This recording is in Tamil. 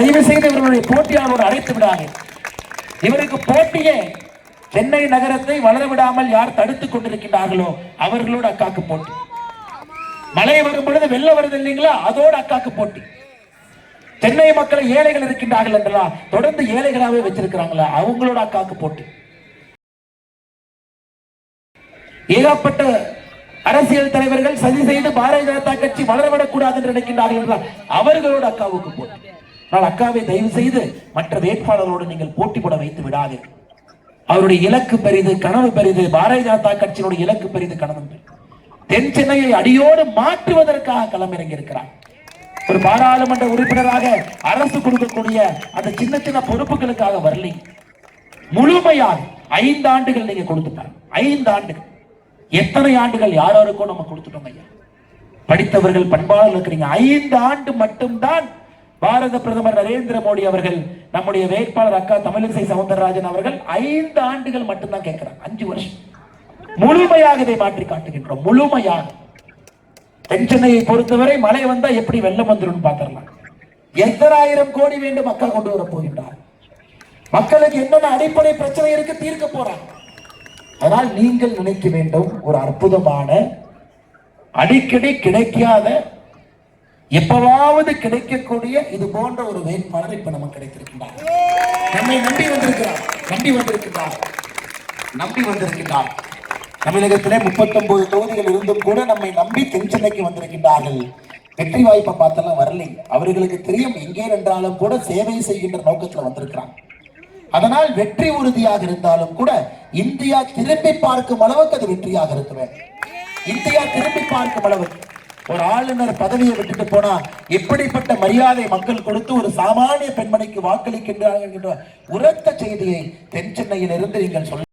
தயவு செய்து இவர்களுடைய போட்டியாளரோடு அழைத்து விடாது. இவருக்கு போட்டியே சென்னை நகரத்தை வளர விடாமல் யார் தடுத்துக் கொண்டிருக்கின்றார்களோ அவர்களோடு அக்காக்கு போட்டி. மழை வரும் பொழுது வெள்ளம் வருது இல்லைங்களா? அதோடு அக்காக்கு போட்டி. சென்னை மக்களை ஏழைகள் இருக்கின்றார்கள் என்றா தொடர்ந்து ஏழைகளாவே வச்சிருக்கிறாங்களா? அவங்களோட அக்காக்கு போட்டி. ஏகப்பட்ட அரசியல் தலைவர்கள் சதி செய்து பாரதிய ஜனதா கட்சி வளரவிடக்கூடாது என்று நினைக்கின்றார்கள் என்றால் அவர்களோட அக்காவுக்கு போட்டி. ஆனால் அக்காவை தயவு செய்து மற்ற வேட்பாளர்களோடு நீங்கள் போட்டி போட வைத்து விடாதீர்கள் அவருடைய இலக்கு பெரிது கனவு பெரிது பாரதிய ஜனதா கட்சியினுடைய இலக்கு பெரிது கனவு பெரிது. தென் சென்னையை அடியோடு மாற்றுவதற்காக களமிறங்கி இருக்கிறார் ஒரு பாராளுமன்ற உறுப்பினராக அரசு கொடுக்கக்கூடிய அந்த சின்ன சின்ன பொறுப்புகளுக்காக வரலை. முழுமையாக ஐந்து ஆண்டுகள் நீங்க கொடுத்துட்டாங்க. ஐந்து ஆண்டுகள். எத்தனை ஆண்டுகள் யாராருக்கும் நம்ம கொடுத்துட்டோம் ஐயா. படித்தவர்கள் பண்பாளர்கள் இருக்கிறீங்க. ஐந்து ஆண்டு மட்டும்தான் பாரத பிரதமர் நரேந்திர மோடி அவர்கள் நம்முடைய வேட்பாளர் அக்கா தமிழிசை சவுந்தரராஜன் அவர்கள் ஐந்து ஆண்டுகள் மட்டும்தான் கேட்கிறாங்க. அஞ்சு வருஷம். முழுமையாக இதை மாற்றி காட்டுகின்றோம். முழுமையாக. தென்சென்னையை பொறுத்தவரை மழை வந்தா எப்படி வெள்ளம் வந்துடும் பார்த்திடலாம். எத்தனாயிரம் கோடி வேண்டும் மக்கள் கொண்டு வர போகின்றார். மக்களுக்கு என்னென்ன அடிப்படை பிரச்சனை இருக்கு தீர்க்க போறாங்க அதனால் நீங்கள் நினைக்க வேண்டும் ஒரு அற்புதமான அடிக்கடி கிடைக்காத எப்பவாவது கிடைக்கக்கூடிய இது போன்ற ஒரு வேட்பாளர் இப்ப நமக்கு கிடைத்திருக்கின்றார். நம்மை நம்பி வந்திருக்கிறார். நம்பி வந்திருக்கிறார் நம்பி வந்திருக்கிறார் தமிழகத்திலே 39 தொகுதிகள் இருந்தும் கூட நம்மை நம்பி தென்சென்னைக்கு வந்திருக்கின்றார்கள். வெற்றி வாய்ப்பை பார்த்தெல்லாம் வரலை. அவர்களுக்கு தெரியும் எங்கே என்றாலும் கூட சேவை செய்கின்ற நோக்கத்துல வந்திருக்கிறாங்க அதனால் வெற்றி உறுதியாக இருந்தாலும் கூட இந்தியா திரும்பி பார்க்கும் அளவுக்கு அது வெற்றியாக இருக்க வேண்டும் இந்தியா திரும்பி பார்க்கும் அளவுக்கு. ஒரு ஆளுநர் பதவியை விட்டுட்டு போனா எப்படிப்பட்ட மரியாதை மக்கள் கொடுத்து ஒரு சாமானிய பெண்மணிக்கு வாக்களிக்கின்றார்கள் என்ற உரத்த செய்தியை தென் சென்னையில் இருந்து நீங்கள் சொல்ல